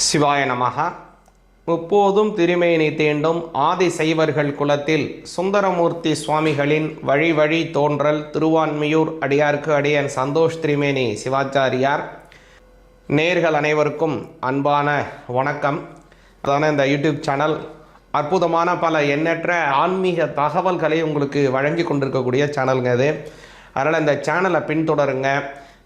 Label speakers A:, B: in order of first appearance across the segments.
A: சிவாய நமக முப்போதும் திருமேனி தீண்டும் ஆதி சைவர்கள் குலத்தில் சுந்தரமூர்த்தி சுவாமிகளின் வழி வழி தோன்றல் திருவான்மியூர் அடியார்க்கு அடியன் சந்தோஷ் திருமேனி சிவாச்சாரியார். நேர்கள் அனைவருக்கும் அன்பான வணக்கம். அதான இந்த யூடியூப் சேனல் அற்புதமான பல எண்ணற்ற ஆன்மீக தகவல்களை உங்களுக்கு வழங்கி கொண்டிருக்கக்கூடிய சேனலுங்க இது. அதனால் இந்த சேனலை பின்தொடருங்க.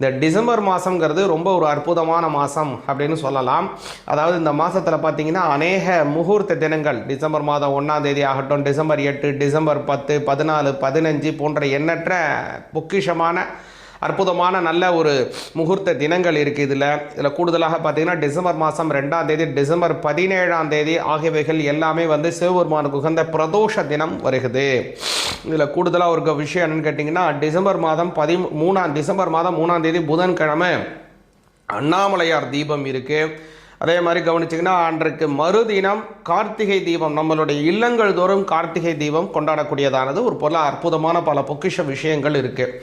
A: இந்த டிசம்பர் மாதங்கிறது ரொம்ப ஒரு அற்புதமான மாதம் அப்படின்னு சொல்லலாம். அதாவது இந்த மாதத்தில் பார்த்தீங்கன்னா அநேக முகூர்த்த தினங்கள் டிசம்பர் மாதம் ஒன்றாம் தேதி ஆகட்டும் டிசம்பர் எட்டு டிசம்பர் பத்து பதினாலு பதினஞ்சு போன்ற எண்ணற்ற பொக்கிஷமான அற்புதமான நல்ல ஒரு முகூர்த்த தினங்கள் இருக்குது இதில். இதில் கூடுதலாக பார்த்திங்கன்னா டிசம்பர் மாதம் ரெண்டாம் தேதி டிசம்பர் பதினேழாம் தேதி ஆகியவைகள் எல்லாமே வந்து சிவபெருமானுக்கு உகந்த பிரதோஷ தினம் வருகிறது. இதில் கூடுதலாக ஒரு விஷயம் என்னென்னு கேட்டிங்கன்னா டிசம்பர் மாதம் பதி மூணாம் டிசம்பர் மாதம் மூணாம் தேதி புதன்கிழமை அண்ணாமலையார் தீபம் இருக்குது அதே மாதிரி கவனிச்சிங்கன்னா அன்றைக்கு மறுதினம் கார்த்திகை தீபம் நம்மளுடைய இல்லங்கள் தோறும் கார்த்திகை தீபம் கொண்டாடக்கூடியதானது. ஒரு பொருள் அற்புதமான பல பொக்கிஷ விஷயங்கள் இருக்குது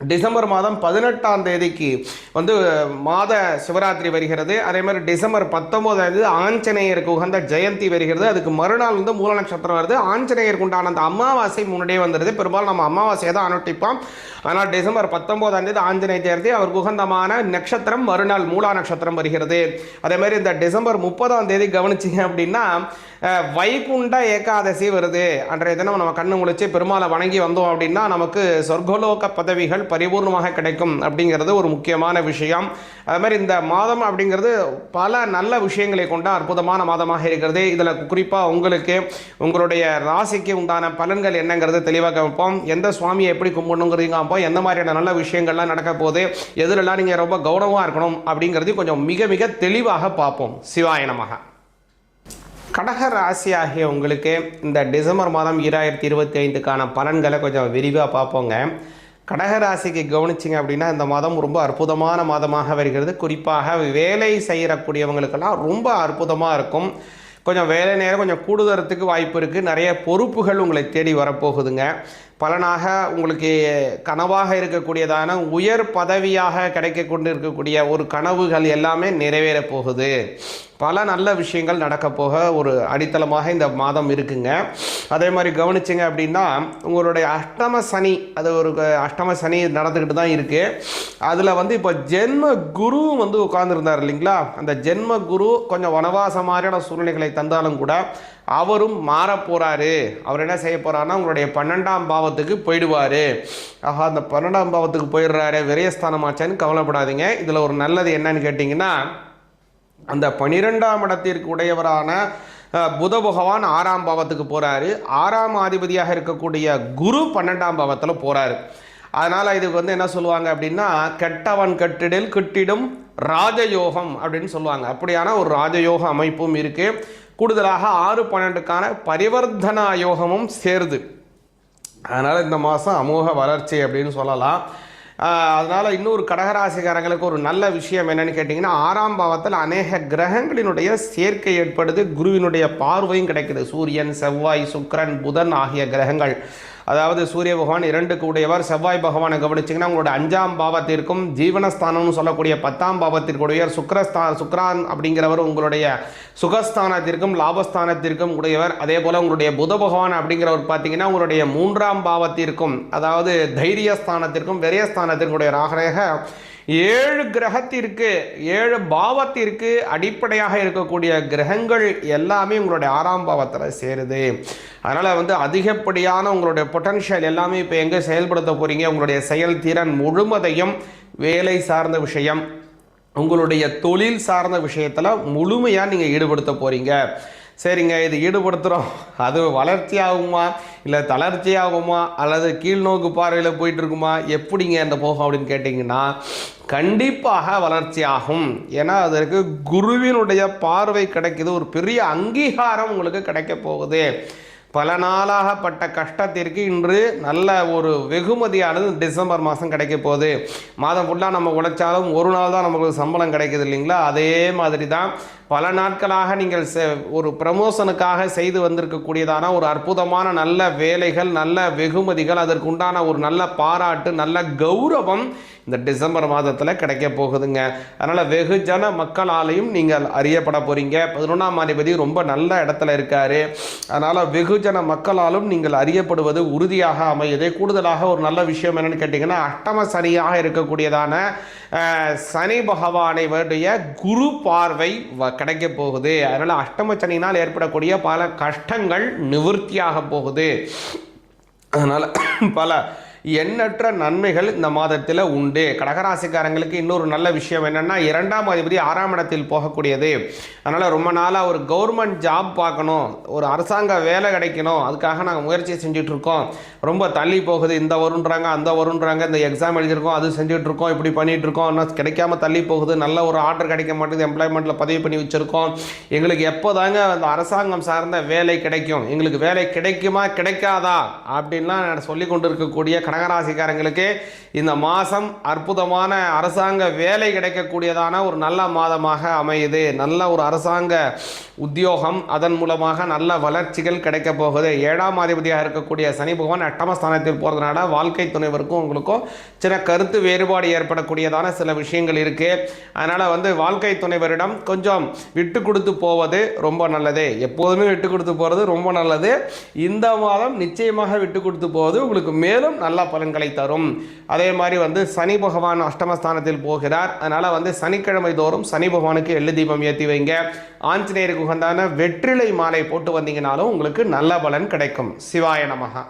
A: டிசம்பர் மாதம் பதினெட்டாம் தேதிக்கு வந்து மாத சிவராத்திரி வருகிறது. அதே மாதிரி டிசம்பர் பத்தொம்போதாம் தேதி ஆஞ்சநேயருக்கு உகந்த ஜெயந்தி வருகிறது. அதுக்கு மறுநாள் வந்து மூல நட்சத்திரம் வருது. ஆஞ்சநேயருக்கு உண்டான அந்த அமாவாசை முன்னாடியே வந்துடுது பெரும்பாலும் நம்ம அமாவாசையை தான் அனுட்டிப்போம் ஆனால் டிசம்பர் பத்தொம்போதாம் தேதி ஆஞ்சநேய ஜெயந்தி அவருக்கு உகந்தமான நட்சத்திரம் மறுநாள் மூலா நட்சத்திரம் வருகிறது. அதே மாதிரி இந்த டிசம்பர் முப்பதாம் தேதி கவனிச்சிங்க அப்படின்னா வைகுண்ட ஏகாதசி வருது. அன்றைய தினம் நம்ம கண்ணு முழிச்சு பெருமாளை வணங்கி வந்தோம் அப்படின்னா நமக்கு சொர்க்கலோக பதவிகள் பரிபூர்ணமாக கிடைக்கும் அப்படிங்கிறது ஒரு முக்கியமான விஷயம். அது மாதிரி இந்த மாதம் அப்படிங்கிறது பல நல்ல விஷயங்களை கொண்ட அற்புதமான மாதமாக இருக்கிறது. இதில் குறிப்பாக உங்களுக்கு உங்களுடைய ராசிக்கு உண்டான பலன்கள் என்னங்கிறது தெளிவாக வைப்போம். எந்த சுவாமியை எப்படி கும்பிடணுங்கிறதையும் காமிப்போம். எந்த மாதிரியான நல்ல விஷயங்கள்லாம் நடக்க போகுது எதுலெல்லாம் நீங்கள் ரொம்ப கௌரவமாக இருக்கணும் அப்படிங்கிறதையும் கொஞ்சம் மிக மிக தெளிவாக பார்ப்போம். சிவாய நமக. கடக ராசி ஆகிய உங்களுக்கு இந்த டிசம்பர் மாதம் ஈராயிரத்தி இருபத்தி ஐந்துக்கான பலன்களை கொஞ்சம் விரிவாக பார்ப்போங்க. கடக ராசிக்கு கவனிச்சிங்க அப்படின்னா இந்த மாதம் ரொம்ப அற்புதமான மாதமாக வருகிறது. குறிப்பாக வேலை செய்கிறக்கூடியவங்களுக்கெல்லாம் ரொம்ப அற்புதமாக இருக்கும். கொஞ்சம் வேலை நேரம் கொஞ்சம் கூடுதறதுக்கு வாய்ப்பு இருக்குது நிறைய பொறுப்புகள் உங்களை தேடி வரப்போகுதுங்க. பலனாக உங்களுக்கு கனவாக இருக்கக்கூடியதான உயர் பதவியாக கிடைக்க கொண்டு இருக்கக்கூடிய ஒரு கனவுகள் எல்லாமே நிறைவேறப் போகுது. பல நல்ல விஷயங்கள் நடக்க போக ஒரு அடித்தளமாக இந்த மாதம் இருக்குங்க. அதே மாதிரி கவனிச்சிங்க அப்படின்னா உங்களுடைய அஷ்டம சனி அது ஒரு அஷ்டம சனி நடந்துக்கிட்டு தான் இருக்குது அதில் வந்து இப்போ ஜென்ம குரு வந்து உட்கார்ந்துருந்தார் இல்லைங்களா? அந்த ஜென்ம குரு கொஞ்சம் வனவாச மாதிரியான சூழ்நிலைகளை தந்தாலும் கூட அவரும் மாறப்போகிறாரு அவர் என்ன செய்ய போகிறாருன்னா உங்களுடைய பன்னெண்டாம் பாவத்துக்கு போயிடுவார். ஆஹா அந்த பன்னெண்டாம் பாவத்துக்கு போயிடுறாரு விரயஸ்தானமாச்சான்னு கவலைப்படாதீங்க. இதில் ஒரு நல்லது என்னன்னு கேட்டிங்கன்னா அந்த பனிரெண்டாம் இடத்திற்கு உடையவரான புத பகவான் ஆறாம் பாவத்துக்கு போகிறாரு ஆறாம் அதிபதியாக இருக்கக்கூடிய குரு பன்னெண்டாம் பாவத்தில் போகிறாரு அதனால் இதுக்கு வந்து என்ன சொல்லுவாங்க அப்படின்னா கெட்டவன் கட்டிடில் கிட்டிடும் ராஜயோகம் அப்படின்னு சொல்லுவாங்க. அப்படியான ஒரு ராஜயோக அமைப்பும் இருக்குது கூடுதலாக ஆறு பன்னெண்டுக்கான பரிவர்த்தனா யோகமும் சேருது. அதனால் இந்த மாதம் அமோக வளர்ச்சி அப்படின்னு சொல்லலாம். அதனால் இன்னொரு கடகராசிக்காரங்களுக்கு ஒரு நல்ல விஷயம் என்னென்னு கேட்டிங்கன்னா ஆறாம் பாவத்தில் அநேக கிரகங்களினுடைய சேர்க்கை ஏற்படுது குருவினுடைய பார்வையும் கிடைக்குது. சூரியன் செவ்வாய் சுக்கரன் புதன் ஆகிய கிரகங்கள். அதாவது சூரிய பகவான் இரண்டுக்கு உடையவர் செவ்வாய் பகவானை கவனிச்சிங்கன்னா உங்களோட அஞ்சாம் பாவத்திற்கும் ஜீவனஸ்தானம்னு சொல்லக்கூடிய பத்தாம் பாவத்திற்குடையவர் சுக்கரஸ்தா சுக்ரான் அப்படிங்கிறவர் உங்களுடைய சுகஸ்தானத்திற்கும் லாபஸ்தானத்திற்கும் உடையவர். அதே போல் உங்களுடைய புத பகவான் அப்படிங்கிறவர் பார்த்தீங்கன்னா உங்களுடைய மூன்றாம் பாவத்திற்கும் அதாவது தைரியஸ்தானத்திற்கும் விரயஸ்தானத்திற்கும் உடைய ராகரேக ஏழு கிரகத்திற்கு ஏழு பாவத்திற்கு அடிப்படையாக இருக்கக்கூடிய கிரகங்கள் எல்லாமே உங்களுடைய ஆறாம் பாவத்தில் சேருது. அதனால் வந்து அதிகப்படியான உங்களுடைய பொட்டன்ஷியல் எல்லாமே இப்போ எங்கே செயல்படுத்த போகிறீங்க உங்களுடைய செயல்திறன் முழுமதையும் வேலை சார்ந்த விஷயம் உங்களுடைய தொழில் சார்ந்த விஷயத்தில் முழுமையாக நீங்கள் ஈடுபடுத்த போகிறீங்க சரிங்க இது ஈடுபடுத்துகிறோம் அது வளர்ச்சி ஆகுமா இல்லை தளர்ச்சி ஆகுமா அல்லது கீழ்நோக்கு பார்வையில் போயிட்டு இருக்குமா எப்படிங்க அந்த போகும் அப்படின்னு கேட்டிங்கன்னா கண்டிப்பாக வளர்ச்சி ஆகும் ஏன்னா அதற்கு குருவினுடைய பார்வை கிடைக்கிது. ஒரு பெரிய அங்கீகாரம் உங்களுக்கு கிடைக்க போகுது. பல நாளாகப்பட்ட கஷ்டத்திற்கு இன்று நல்ல ஒரு வெகுமதியானது டிசம்பர் மாதம் கிடைக்க போகுது. மாதம் ஃபுல்லாக நம்ம உழைச்சாலும் ஒரு நாள் தான் நமக்கு சம்பளம் கிடைக்குது இல்லைங்களா? அதே மாதிரி தான் பல நாட்களாக நீங்கள் ஒரு ப்ரமோஷனுக்காக செய்து வந்திருக்கக்கூடியதான ஒரு அற்புதமான நல்ல வேலைகள் நல்ல வெகுமதிகள் அதற்கு உண்டான ஒரு நல்ல பாராட்டு நல்ல கௌரவம் இந்த டிசம்பர் மாதத்தில் கிடைக்க போகுதுங்க. அதனால் வெகுஜன மக்களாலையும் நீங்கள் அறியப்பட போகிறீங்க பதினொன்றாம் அதிபதி ரொம்ப நல்ல இடத்துல இருக்கார். அதனால் வெகுஜன மக்களாலும் நீங்கள் அறியப்படுவது உறுதியாக அமையுது. கூடுதலாக ஒரு நல்ல விஷயம் என்னென்னு கேட்டிங்கன்னா அஷ்டம சனியாக இருக்கக்கூடியதான சனி பகவானை வருடைய குரு பார்வை கிடைக்க போகுது. அதனால் அஷ்டம சனினால் ஏற்படக்கூடிய பல கஷ்டங்கள் நிவர்த்தியாக போகுது. அதனால் பல எண்ணற்ற நன்மைகள் இந்த மாதத்தில் உண்டு. கடகராசிக்காரங்களுக்கு இன்னொரு நல்ல விஷயம் என்னென்னா இரண்டாம் அதிபதி ஆறாம் இடத்தில் போகக்கூடியது. அதனால் ரொம்ப நாளாக ஒரு கவர்மெண்ட் ஜாப் பார்க்கணும். ஒரு அரசாங்க வேலை கிடைக்கணும். அதுக்காக நாங்கள் முயற்சி செஞ்சிட்ருக்கோம். ரொம்ப தள்ளி போகுது. இந்த வருன்றாங்க அந்த வருன்றாங்க. இந்த எக்ஸாம் எழுதியிருக்கோம் அது செஞ்சுட்ருக்கோம் இப்படி பண்ணிகிட்ருக்கோம் ஆனால் கிடைக்காம தள்ளி போகுது. நல்ல ஒரு ஆர்டர் கிடைக்க மாட்டேங்குது. எம்ப்ளாய்மெண்ட்டில் பதிவு பண்ணி வச்சுருக்கோம். எங்களுக்கு எப்போ தாங்க அந்த அரசாங்கம் சார்ந்த வேலை கிடைக்கும்? எங்களுக்கு வேலை கிடைக்குமா கிடைக்காதா? அப்படின்லாம் சொல்லி கொண்டு இருக்கக்கூடிய கடகராசிக்காரங்களுக்கு இந்த மாதம் அற்புதமான அரசாங்க வேலை கிடைக்கக்கூடியதான ஒரு நல்ல மாதமாக அமையுது. நல்ல ஒரு அரசாங்க உத்தியோகம் அதன் மூலமாக நல்ல வளர்ச்சிகள் கிடைக்க போகுது. ஏழாம் அதிபதியாக இருக்கக்கூடிய சனி பகவான் எட்டமஸ்தானத்தில் போகிறதுனால வாழ்க்கை துணைவருக்கும் உங்களுக்கும் சில கருத்து வேறுபாடு ஏற்படக்கூடியதான சில விஷயங்கள் இருக்குது அதனால் வந்து வாழ்க்கை துணைவரிடம் கொஞ்சம் விட்டு கொடுத்து போவது ரொம்ப நல்லது. எப்போதுமே விட்டு கொடுத்து போகிறது ரொம்ப நல்லது. இந்த மாதம் நிச்சயமாக விட்டு கொடுத்து போவது உங்களுக்கு மேலும் நல்ல பலன்களை தரும். அதே மாதிரி வந்து சனி பகவான் அஷ்டமஸ்தானத்தில் போகிறார். அதனால் வந்து சனிக்கிழமை தோறும் சனி பகவானுக்கு எள்ளு தீபம் ஏற்றி வைங்க. ஆஞ்சநேயருக்கு உகந்தான வெற்றிலை மாலை போட்டு வந்தீங்கனாலும் உங்களுக்கு நல்ல பலன் கிடைக்கும். சிவாய நமகா